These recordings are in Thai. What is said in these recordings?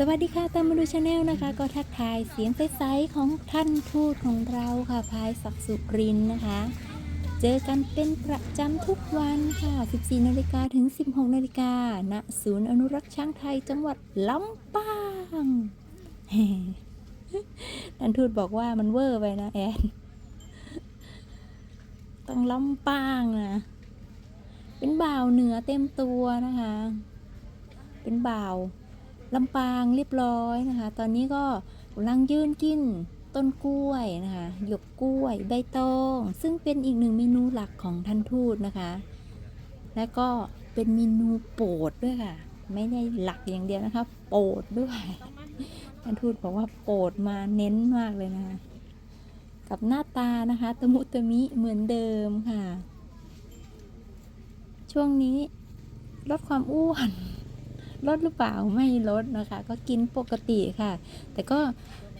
สวัสดีค่ะตามมาดูชาแนลนะคะ ก็ทักทายเสียงใสๆของท่านทูตของเราค่ะพายศักดิ์สุรินนะคะ เจอกันเป็นประจำทุกวันค่ะ 14นาฬิกาถึง 16นาฬิกาณศูนย์อนุรักษ์ช้างไทยจังหวัดลำปางท่านทูตบอกว่ามันเวอร์ไปนะแอนต้องลำปางนะเป็นบ่าวเหนือเต็มตัวนะคะ เป็นบ่าว ลำปางเรียบร้อยนะคะ ตอนนี้ก็กำลังยืนกินต้นกล้วยนะคะหยกกล้วย ใบตอง ซึ่งเป็นอีกหนึ่งเมนูหลักของท่านทูตนะคะ และก็เป็นเมนูโปรดด้วยค่ะ ไม่ได้หลักอย่างเดียวนะคะ โปรดด้วย ท่านทูตบอกว่าโปรดมาเน้นมากเลยนะคะ กับหน้าตานะคะตะมุตะมิเหมือนเดิมค่ะ ช่วงนี้ลดความอ้วน ลดหรือเปล่าไม่ลดนะคะ ก็กินปกติค่ะ แต่ก็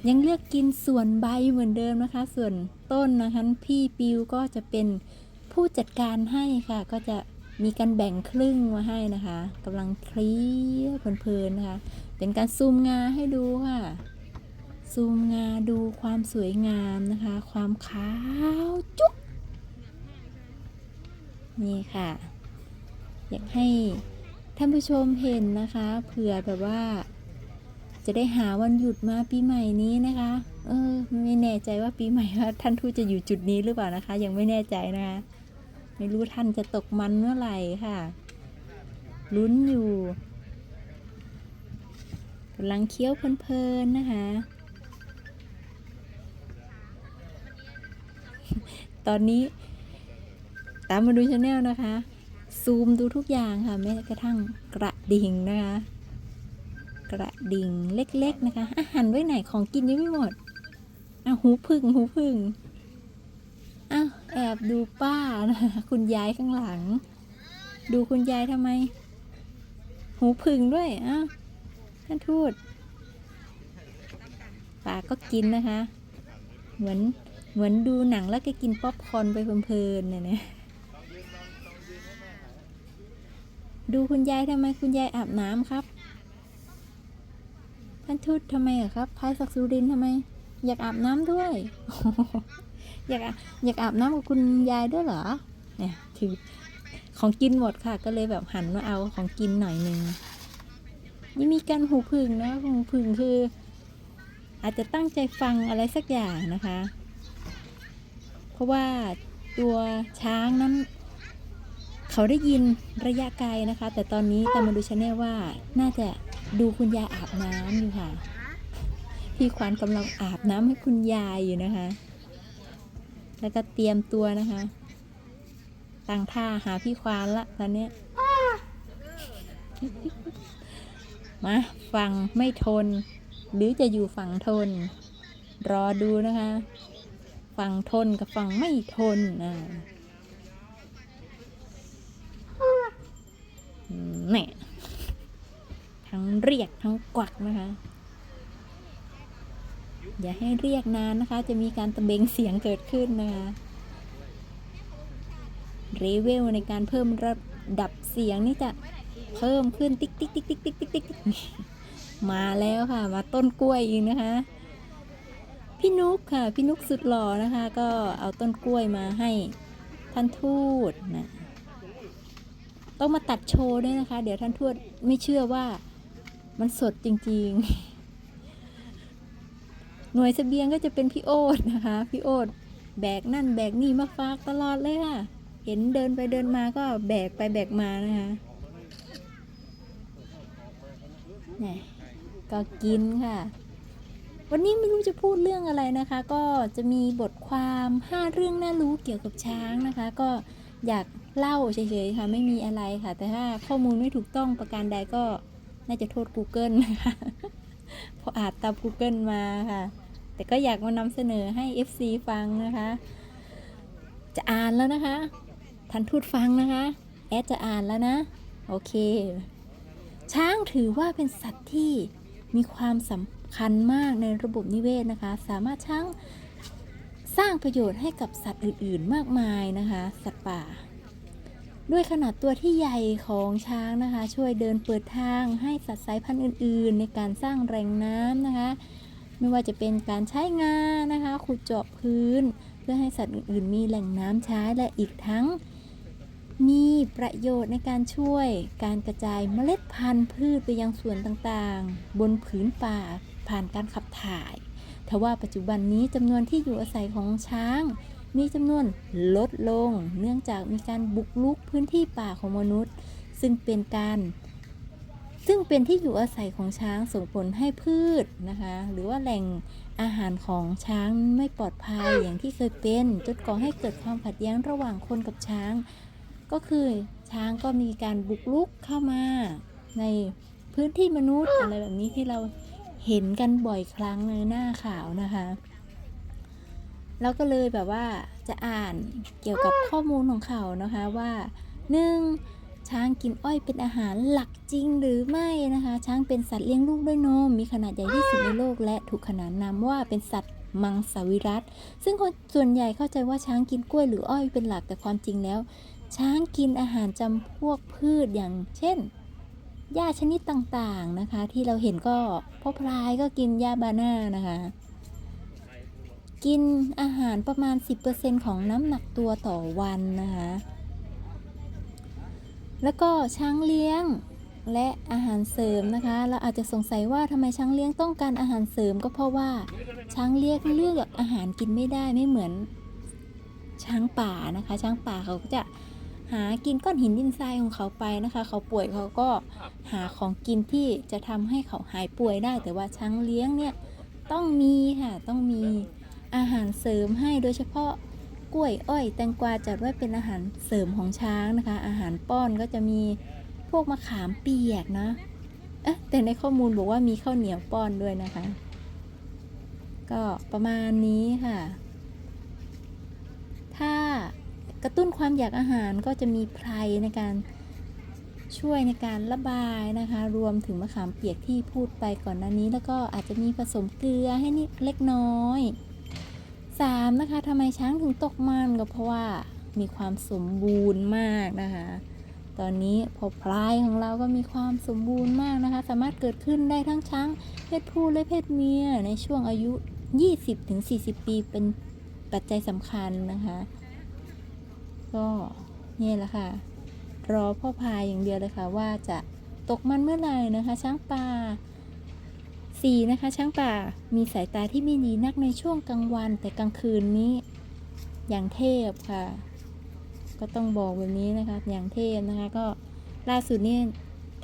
ยังเลือกกินส่วนใบเหมือนเดิมนะคะ ส่วนต้นนะคะพี่ปิวก็จะเป็นผู้จัดการให้ค่ะ ก็จะมีการแบ่งครึ่งมาให้นะคะกำลังเคลียเพลินๆนะคะ เป็นการซูมงาให้ดูค่ะซูมงาดูความสวยงามนะคะ ความขาวจุ๊บนี่ค่ะ อยากให้ ท่านผู้ชมเห็นนะคะเผื่อแบบว่า จะได้หาวันหยุดมาปีใหม่นี้นะคะ เออ ไม่แน่ใจว่าปีใหม่ว่าท่านทูตจะอยู่จุดนี้หรือเปล่านะคะ ยังไม่แน่ใจนะคะ ไม่รู้ท่านจะตกมันเมื่อไหร่ค่ะ ลุ้นอยู่กำลังเคี้ยวเพลินๆนะคะ ตอนนี้ตามมาดูชาแนลนะคะ ซูมดูทุกอย่างค่ะแม้กระทั่งกระดิ่งนะคะ กระดิ่งเล็กๆนะคะ อาหารไว้ไหนของกินยังไม่หมดอ้าหูพึ่งหูพึ่งอ้าวแอบดูป้านะคุณยายข้างหลัง ดูคุณยายทำไม หูพึ่งด้วยอ้าวท่านทูตป้าก็กินนะคะ เหมือนเหมือนดูหนังแล้วก็กินป๊อปคอนไปเพลินๆเนี่ยนะ ดูคุณยายทำไมคุณยายอาบน้ำครับ ท่านทูตทำไมอะครับพายศักดิ์สุรินทำไม อยากอาบน้ำด้วย อยากอยากอาบน้ำกับคุณยายด้วยเหรอ เนี่ยถือของกินหมดค่ะ ก็เลยแบบหันมาเอาของกินหน่อยหนึงนี่มีการหูพึ่งนะหูพึ่งคือ อาจจะตั้งใจฟังอะไรสักอย่างนะคะ เพราะว่าตัวช้างนั้น เขาได้ยินระยะไกลนะคะ แต่ตอนนี้ตามมาดูชาแนลว่าน่าจะดูคุณยายอาบน้ำอยู่ค่ะ พี่ควานกำลังอาบน้ำให้คุณยายอยู่นะคะ แล้วก็เตรียมตัวนะคะตั้งท่าหาพี่ควานละตอนนี้มาฟังไม่ทน หรือจะอยู่ฝั่งทน รอดูนะคะ ฝั่งทนกับฝั่งไม่ทนอ่า น่ทั้งเรียกทั้งกวักนะคะ อย่าให้เรียกนานนะคะ จะมีการตะเบงเสียงเกิดขึ้นนะคะเรเวลในการเพิ่มระดับเสียงนี่จะเพิ่มขึ้นติ๊กติ๊กติ๊กติ๊กติ๊กติ๊กติ๊กมาแล้วค่ะ มาต้นกล้วยอีกนะคะ พี่นุกค่ะ พี่นุกสุดหล่อนะคะ ก็เอาต้นกล้วยมาให้ท่านทูตนะ ต้องมาตัดโชว์ด้วยนะคะ เดี๋ยวท่านทวดไม่เชื่อว่ามันสดจริง ๆ หน่วยเสบียงก็จะเป็นพี่โอ๊ตนะคะ พี่โอ๊ตแบกนั่นแบกนี่มาฝากตลอดเลยค่ะ เห็นเดินไปเดินมาก็แบกไปแบกมานะคะนี่ก็กินค่ะ วันนี้ไม่รู้จะพูดเรื่องอะไรนะคะ ก็จะมีบทความ 5 เรื่องน่ารู้เกี่ยวกับช้างนะคะ ก็อยาก เล่าเฉยๆค่ะไม่มีอะไรค่ะ แต่ถ้าข้อมูลไม่ถูกต้องประการใดก็น่าจะโทษ Google นะคะเพราะอาจตาม Google มาค่ะ แต่ก็อยากมานำเสนอให้ FC ฟังนะคะ จะอ่านแล้วนะคะท่านทูตฟังนะคะ แอดจะอ่านแล้วนะ โอเค ช้างถือว่าเป็นสัตว์ที่มีความสำคัญมากในระบบนิเวศนะคะ สามารถช้างสร้างประโยชน์ให้กับสัตว์อื่น ๆ มากมายนะคะ สัตว์ป่า ด้วยขนาดตัวที่ใหญ่ของช้างนะคะ ช่วยเดินเปิดทางให้สัตว์สายพันธุ์อื่น ๆ ในการสร้างแหล่งน้ำนะคะ ไม่ว่าจะเป็นการใช้งานะคะ ขุดเจาะพื้น เพื่อให้สัตว์อื่น ๆ มีแหล่งน้ำใช้และอีกทั้ง มีประโยชน์ในการช่วยการกระจายเมล็ดพันธุ์พืชไปยังส่วนต่างๆ บนผืนป่าผ่านการขับถ่ายทว่าปัจจุบันนี้จำนวนที่อยู่อาศัยของช้าง มีจำนวนลดลง เนื่องจากมีการบุกรุกพื้นที่ป่าของมนุษย์ ซึ่งเป็นการซึ่งเป็นที่อยู่อาศัยของช้างส่งผลให้พืชนะคะ หรือว่าแหล่งอาหารของช้างไม่ปลอดภัยอย่างที่เคยเป็นจนก่อให้เกิดความขัดแย้งระหว่างคนกับช้าง ก็คือช้างก็มีการบุกรุกเข้ามา ในพื้นที่มนุษย์อะไรแบบนี้ที่เราเห็นกันบ่อยครั้งในหน้าข่าวนะคะ เราก็เลยแบบว่าจะอ่านเกี่ยวกับข้อมูลของเขานะคะว่าหนึ่งช้างกินอ้อยเป็นอาหารหลักจริงหรือไม่นะคะ ช้างเป็นสัตว์เลี้ยงลูกด้วยนม มีขนาดใหญ่ที่สุดในโลก และถูกขนานนามว่าเป็นสัตว์มังสวิรัตซึ่งคนส่วนใหญ่เข้าใจว่าช้างกินกล้วยหรืออ้อยเป็นหลักแต่ความจริงแล้ว ช้างกินอาหารจำพวกพืชอย่างเช่นหญ้าชนิดต่างๆนะคะ ที่เราเห็นก็พ่อพลายก็กินหญ้าบาน่านะคะ กินอาหารประมาณ 10%ของน้ำหนักตัวต่อวันนะคะ แล้วก็ช้างเลี้ยงและอาหารเสริมนะคะ เราอาจจะสงสัยว่าทำไมช้างเลี้ยงต้องการอาหารเสริมก็เพราะว่าช้างเลี้ยงเลือกอาหารกินไม่ได้ไม่เหมือนช้างป่านะคะ ช้างป่าเขาก็จะหากินก้อนหินดินทรายของเขาไปนะคะ เขาป่วยเขาก็หาของกินที่จะทำให้เขาหายป่วยได้ แต่ว่าช้างเลี้ยงเนี่ยต้องมีค่ะต้องมี อาหารเสริมให้โดยเฉพาะกล้วยอ้อย แตงกวาจัดไว้เป็นอาหารเสริมของช้างนะคะ อาหารป้อนก็จะมีพวกมะขามเปียกนะเอ๊ะแต่ในข้อมูลบอกว่ามีข้าวเหนียวป้อนด้วยนะคะ ก็ประมาณนี้ค่ะ ถ้ากระตุ้นความอยากอาหารก็จะมีไพรในการช่วยในการระบายนะคะ รวมถึงมะขามเปียกที่พูดไปก่อนหน้านี้ แล้วก็อาจจะมีผสมเกลือให้นิดเล็กน้อย 3. นะคะทำไมช้างถึงตกมันก็เพราะว่ามีความสมบูรณ์มากนะคะ ตอนนี้พอพลายของเราก็มีความสมบูรณ์มากนะคะ สามารถเกิดขึ้นได้ทั้งช้างเพศผู้และเพศเมียในช่วงอายุ 20-40 ปีเป็นปัจจัยสำคัญนะคะ ก็นี่แหละค่ะ รอพ่อพายอย่างเดียวเลยค่ะว่าจะตกมันเมื่อไหร่นะคะ ช้างป่า สี่นะคะ ช้างป่ามีสายตาที่ไม่ดีนักในช่วงกลางวัน แต่กลางคืนนี้ อย่างเทพค่ะ ก็ต้องบอกแบบนี้นะคะ อย่างเทพนะคะ ก็ล่าสุดนี่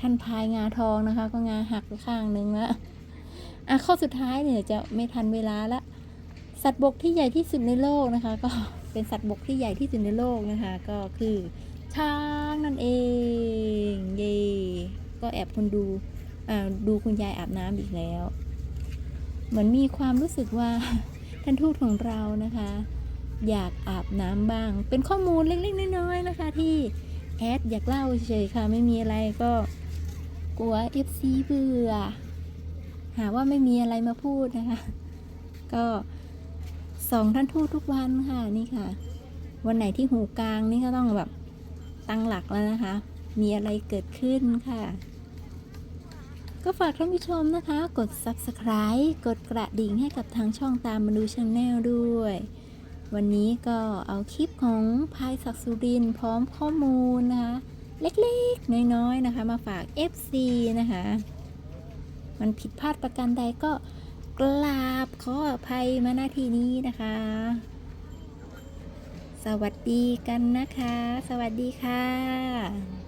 ท่านพายงาทองนะคะ ก็งาหักไปข้างนึงล้วอะข้อสุดท้ายเนี่ยจะไม่ทันเวลาละสัตว์บกที่ใหญ่ที่สุดในโลกนะคะ ก็เป็นสัตว์บกที่ใหญ่ที่สุดในโลกนะคะ ก็คือช้างนั่นเอง เย่ก็แอบคนดู ดูคุณยายอาบน้ำอีกแล้ว เหมือนมีความรู้สึกว่าท่านทูตของเรานะคะ อยากอาบน้ำบ้าง เป็นข้อมูลเล็กๆน้อยๆนะคะ ที่แอดอยากเล่าเฉยๆค่ะไม่มีอะไรก็กลัว FC เบื่อ หาว่าไม่มีอะไรมาพูดนะคะ ก็สองท่านทูตทุกวันค่ะนี่ค่ะ วันไหนที่หูกลางนี่ก็ต้องแบบตั้งหลักแล้วนะคะ มีอะไรเกิดขึ้นค่ะ ก็ฝากท่านผู้ชมนะคะ กด subscribe กดกระดิ่งให้กับทางช่องตามมาดูช n แนลด้วย วันนี้ก็เอาคลิปของพายศักสุรินพร้อมข้อมูลนะคะ เล็กๆ น้อยๆนะคะ มาฝาก FC นะคะ มันผิดพลาดประการใดก็กราบขออภัยมาหน้าที่นี้นะคะ สวัสดีกันนะคะ สวัสดีค่ะ